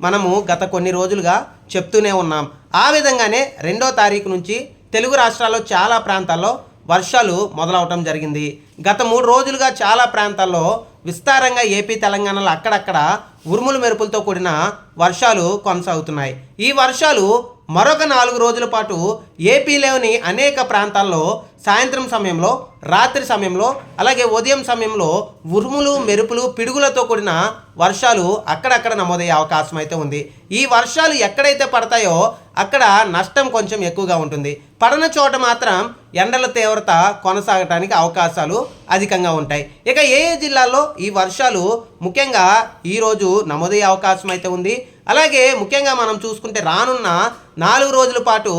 మనము గత కొన్ని రోజులుగా చెప్తూనే ఉన్నాం. ఆ విధంగానే రెండో తారీఖు నుంచి తెలుగు రాష్ట్రాల్లో చాలా ప్రాంతాల్లో వర్షాలు మొదలవటం జరిగింది. గత మూడు రోజులుగా చాలా ప్రాంతాల్లో విస్తారంగా ఏపీ తెలంగాణలో అక్కడక్కడ ఉరుములు మెరుపులతో కూడిన వర్షాలు కొనసాగుతున్నాయి. ఈ వర్షాలు మరొక నాలుగు రోజుల పాటు ఏపీలోని అనేక ప్రాంతాల్లో సాయంత్రం సమయంలో రాత్రి సమయంలో అలాగే ఉదయం సమయంలో ఉరుములు మెరుపులు పిడుగులతో కూడిన వర్షాలు అక్కడక్కడ నమోదయ్యే అవకాశం అయితే ఉంది. ఈ వర్షాలు ఎక్కడైతే పడతాయో అక్కడ నష్టం కొంచెం ఎక్కువగా ఉంటుంది. పడన చోట మాత్రం ఎండల తీవ్రత కొనసాగటానికి అవకాశాలు అధికంగా ఉంటాయి. ఇక ఏ ఏ జిల్లాల్లో ఈ వర్షాలు ముఖ్యంగా ఈరోజు నమోదయ్యే అవకాశం అయితే ఉంది? అలాగే ముఖ్యంగా మనం చూసుకుంటే రానున్న నాలుగు రోజుల పాటు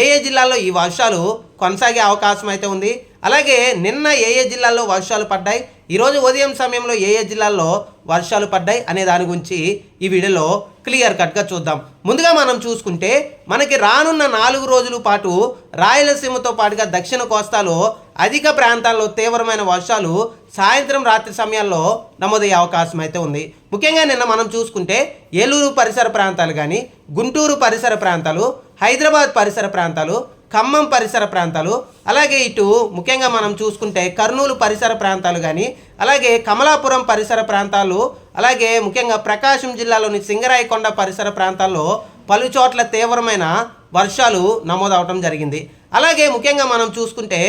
ఏ ఏ జిల్లాల్లో ఈ వర్షాలు కొనసాగే అవకాశం అయితే ఉంది. అలాగే నిన్న ఏ ఏ జిల్లాల్లో వర్షాలు పడ్డాయి? ఈరోజు ఉదయం సమయంలో ఏ ఏ జిల్లాల్లో వర్షాలు పడ్డాయి అనే దాని గురించి ఈ వీడియోలో క్లియర్ కట్గా చూద్దాం. ముందుగా మనం చూసుకుంటే మనకి రానున్న నాలుగు రోజుల పాటు రాయలసీమతో పాటుగా దక్షిణ కోస్తాలో అధిక ప్రాంతాల్లో తీవ్రమైన వర్షాలు సాయంత్రం రాత్రి సమయాల్లో నమోదయ్యే అవకాశం అయితే ఉంది. ముఖ్యంగా నిన్న మనం చూసుకుంటే ఏలూరు పరిసర ప్రాంతాలు కానీ గుంటూరు పరిసర ప్రాంతాలు హైదరాబాద్ పరిసర ప్రాంతాలు ఖమ్మం పరిసర ప్రాంతాలు అలాగే ఇటు ముఖ్యంగా మనం చూసుకుంటే కర్నూలు పరిసర ప్రాంతాలు కానీ అలాగే కమలాపురం పరిసర ప్రాంతాలు అలాగే ముఖ్యంగా ప్రకాశం జిల్లాలోని సింగరాయకొండ పరిసర ప్రాంతాల్లో పలు చోట్ల తీవ్రమైన వర్షాలు నమోదవటం జరిగింది. అలాగే ముఖ్యంగా మనం చూసుకుంటే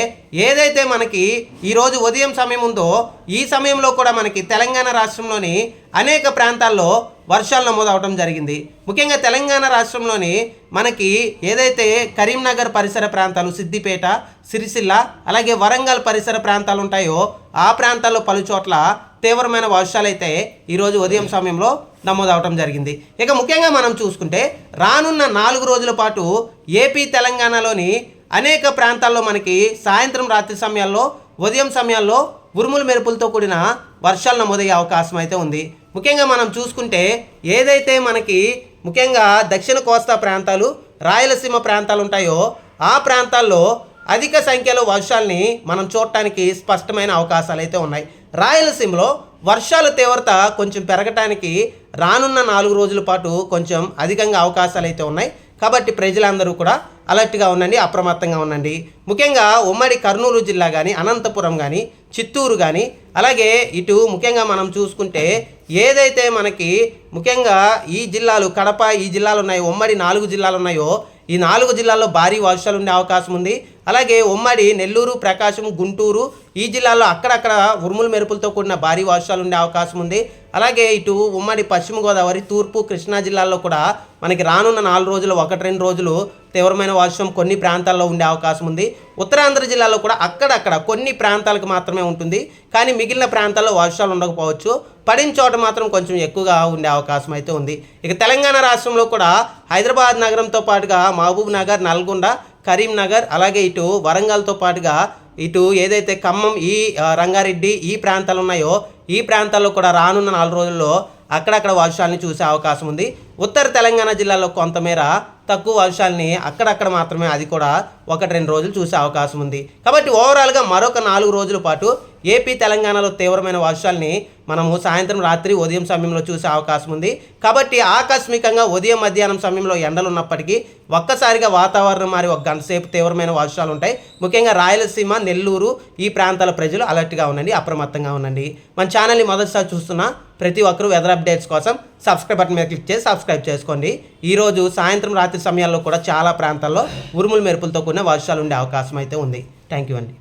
ఏదైతే మనకి ఈరోజు ఉదయం సమయం ఉందో ఈ సమయంలో కూడా మనకి తెలంగాణ రాష్ట్రంలోని అనేక ప్రాంతాల్లో వర్షాలు నమోదవటం జరిగింది. ముఖ్యంగా తెలంగాణ రాష్ట్రంలోని మనకి ఏదైతే కరీంనగర్ పరిసర ప్రాంతాలు సిద్దిపేట సిరిసిల్ల అలాగే వరంగల్ పరిసర ప్రాంతాలు ఉంటాయో ఆ ప్రాంతాల్లో పలు చోట్ల తీవ్రమైన వర్షాలు అయితే ఈరోజు ఉదయం సమయంలో నమోదవటం జరిగింది. ఇక ముఖ్యంగా మనం చూసుకుంటే రానున్న నాలుగు రోజుల పాటు ఏపీ తెలంగాణలోని అనేక ప్రాంతాల్లో మనకి సాయంత్రం రాత్రి సమయాల్లో ఉదయం సమయాల్లో ఉరుములు మెరుపులతో కూడిన వర్షాలు నమోదయ్యే అవకాశం అయితే ఉంది. ముఖ్యంగా మనం చూసుకుంటే ఏదైతే మనకి ముఖ్యంగా దక్షిణ కోస్తా ప్రాంతాలు రాయలసీమ ప్రాంతాలు ఉంటాయో ఆ ప్రాంతాల్లో అధిక సంఖ్యలో వర్షాల్ని మనం చూడటానికి స్పష్టమైన అవకాశాలు అయితే ఉన్నాయి. రాయలసీమలో వర్షాల తీవ్రత కొంచెం పెరగటానికి రానున్న నాలుగు రోజుల పాటు కొంచెం అధికంగా అవకాశాలు అయితే ఉన్నాయి. కాబట్టి ప్రజలందరూ కూడా అలర్ట్గా ఉండండి అప్రమత్తంగా ఉండండి. ముఖ్యంగా ఉమ్మడి కర్నూలు జిల్లా కానీ అనంతపురం కానీ చిత్తూరు కానీ అలాగే ఇటు ముఖ్యంగా మనం చూసుకుంటే ఏదైతే మనకి ముఖ్యంగా ఈ జిల్లాలు కడప ఈ జిల్లాలు ఉన్నాయో ఉమ్మడి నాలుగు జిల్లాలు ఉన్నాయో ఈ నాలుగు జిల్లాల్లో భారీ వర్షాలు ఉండే అవకాశం ఉంది. అలాగే ఉమ్మడి నెల్లూరు ప్రకాశం గుంటూరు ఈ జిల్లాల్లో అక్కడక్కడ ఉరుములు మెరుపులతో కూడిన భారీ వర్షాలు ఉండే అవకాశం ఉంది. అలాగే ఇటు ఉమ్మడి పశ్చిమ గోదావరి తూర్పు కృష్ణా జిల్లాల్లో కూడా మనకి రానున్న నాలుగు రోజులు ఒకటి రెండు రోజులు తీవ్రమైన వర్షం కొన్ని ప్రాంతాల్లో ఉండే అవకాశం ఉంది. ఉత్తరాంధ్ర జిల్లాలో కూడా అక్కడక్కడ కొన్ని ప్రాంతాలకు మాత్రమే ఉంటుంది. కానీ మిగిలిన ప్రాంతాల్లో వర్షాలు ఉండకపోవచ్చు. పడిన చోట మాత్రం కొంచెం ఎక్కువగా ఉండే అవకాశం అయితే ఉంది. ఇక తెలంగాణ రాష్ట్రంలో కూడా హైదరాబాద్ నగరంతో పాటుగా మహబూబ్ నగర్ నల్గొండ కరీంనగర్ అలాగే ఇటు వరంగల్తో పాటుగా ఇటు ఏదైతే ఖమ్మం ఈ రంగారెడ్డి ఈ ప్రాంతాలు ఉన్నాయో ఈ ప్రాంతాల్లో కూడా రానున్న నాలుగు రోజుల్లో అక్కడక్కడ వర్షాలని చూసే అవకాశం ఉంది. ఉత్తర తెలంగాణ జిల్లాలో కొంతమేర తక్కువ వర్షాలని అక్కడక్కడ మాత్రమే అది కూడా ఒకటి రెండు రోజులు చూసే అవకాశం ఉంది. కాబట్టి ఓవరాల్గా మరొక నాలుగు రోజుల పాటు ఏపీ తెలంగాణలో తీవ్రమైన వర్షాలని మనము సాయంత్రం రాత్రి ఉదయం సమయంలో చూసే అవకాశం ఉంది. కాబట్టి ఆకస్మికంగా ఉదయం మధ్యాహ్నం సమయంలో ఎండలు ఉన్నప్పటికీ ఒక్కసారిగా వాతావరణం మారి ఒక గంట సేపు తీవ్రమైన వర్షాలు ఉంటాయి ముఖ్యంగా రాయలసీమ నెల్లూరు ఈ ప్రాంతాల ప్రజలు అలర్ట్గా ఉండండి అప్రమత్తంగా ఉండండి. మన ఛానల్ని మొదటిసారి చూస్తున్న ప్రతి ఒక్కరూ వెదర్ అప్డేట్స్ కోసం సబ్స్క్రైబ్ బటన్ మీద క్లిక్ చేసి సబ్స్క్రైబ్ చేసుకోండి. ఈరోజు సాయంత్రం రాత్రి సమయాల్లో కూడా చాలా ప్రాంతాల్లో ఉరుములు మెరుపులతో కూడిన వర్షాలు ఉండే అవకాశం అయితే ఉంది. థ్యాంక్ యూ అండి.